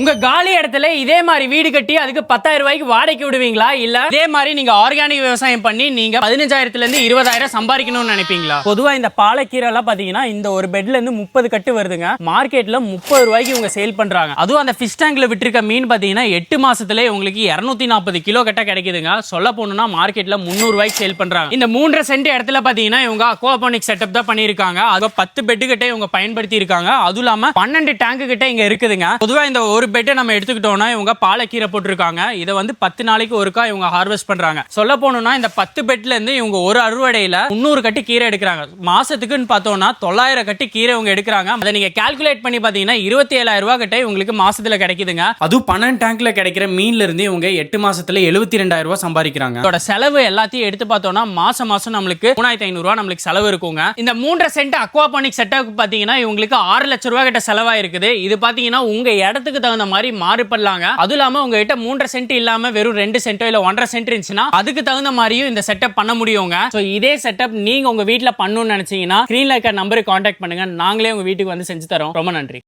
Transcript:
உங்க காலி இடத்துல இதே மாதிரி வீடு கட்டி அதுக்கு பத்தாயிரம் ரூபாய்க்கு வாடகைக்கு விடுவீங்களா? இல்ல இதே மாதிரி நீங்க ஆர்கானிக் விவசாயம் பண்ணி நீங்க பதினஞ்சாயிரத்துல இருந்து இருபதாயிரம் சம்பாதிக்கணும்னு நினைப்பீங்களா? பொதுவா இந்த பாலக்கீரை எல்லாம் பாத்தீங்கன்னா இந்த ஒரு பெட்ல இருந்து முப்பது கட்டு வருதுங்க. மார்க்கெட்ல முப்பது ரூபாய்க்கு இவங்க சேல் பண்றாங்க. அதுவும் அந்த ஃபிஷ் டேங்க்ல விட்டுருக்க மீன் பாத்தீங்கன்னா எட்டு மாசத்துல உங்களுக்கு இருநூத்தி நாற்பது கிலோ கட்ட கிடைக்குதுங்க. சொல்ல போனோம்னா மார்க்கெட்ல முந்நூறு ரூபாய்க்கு சேல் பண்றாங்க. இந்த மூன்றரை சென்ட் இடத்துல பாத்தீங்கன்னா இவங்க அக்வாபானிக் செட்டப் தான் பண்ணியிருக்காங்க. அது பத்து பெட்டு கிட்ட இவங்க பயன்படுத்தி இருக்காங்க அதுவும் இல்லாம பன்னெண்டு டேங்க் கிட்ட இங்க இருக்குதுங்க. பொதுவா இந்த ஒரு பெட்டை நம்ம எடுத்துக்கிட்டோம்னா இவங்க பாலக்கீரை போட்டிருக்காங்க. இதை வந்து பத்து நாளைக்கு ஒருக்கா இவங்க ஹார்வெஸ்ட் பண்றாங்க. சொல்ல போனோம்னா இந்த பத்து பெட்ல இருந்து இவங்க ஒரு அறுவடையில முந்நூறு கட்டி கீரை எடுக்கிறாங்க. மாசத்துக்குன்னு பார்த்தோம்னா தொள்ளாயிரம் கட்டி கீரை இவங்க எடுக்கிறாங்க. அதை நீங்க கால்குலேட் பண்ணி பாத்தீங்கன்னா இருபத்தி ஏழாயிரம் ரூபாய் கிட்ட இவங்களுக்கு மாசத்துல கிடைக்குதுங்க. அதுவும் பன்னெண்டு டேங்க்ல கிடைக்கிற மீன்ல இருந்து இவங்க எட்டு மாசத்துல எழுபத்தி ரெண்டாயிரம் ரூபாய் சம்பாதிக்கிறாங்க. இதோட செலவு எல்லாத்தையும் எடுத்து பார்த்தோம்னா மாசம் மாசம் நம்மளுக்கு மூணாயிரத்தி ஐநூறு ரூபாய் நம்மளுக்கு செலவு இருக்குங்க. இந்த மூன்றரை சென்ட் அக்வாபானிக் செட்டப் பாத்தீங்கன்னா இவங்களுக்கு ஆறு லட்சம் ரூபாய் கிட்ட செலவா இருக்குது இது பாத்தீங்கன்னா உங்க இடத்துக்கு தகுந்த மாதிரி மாறுபடலாங்க. அதுவும் இல்லாம உங்ககிட்ட மூன்றரை சென்ட் இல்லாம வெறும் ரெண்டு சென்ட்டோ இல்ல ஒன்றரை சென்ட் இருந்துச்சுன்னா அதுக்கு தகுந்த மாதிரியும் இந்த செட்டப் பண்ண முடியுங்க. ஸோ இதே செட்டப் நீங்க உங்க வீட்டில் பண்ணணும்னு நினைச்சீங்கன்னா ஸ்கிரீன்ல இருக்க நம்பருக்கு காண்டாக்ட் பண்ணுங்க. நாங்களே உங்க வீட்டுக்கு வந்து செஞ்சு தரோம். ரொம்ப நன்றி.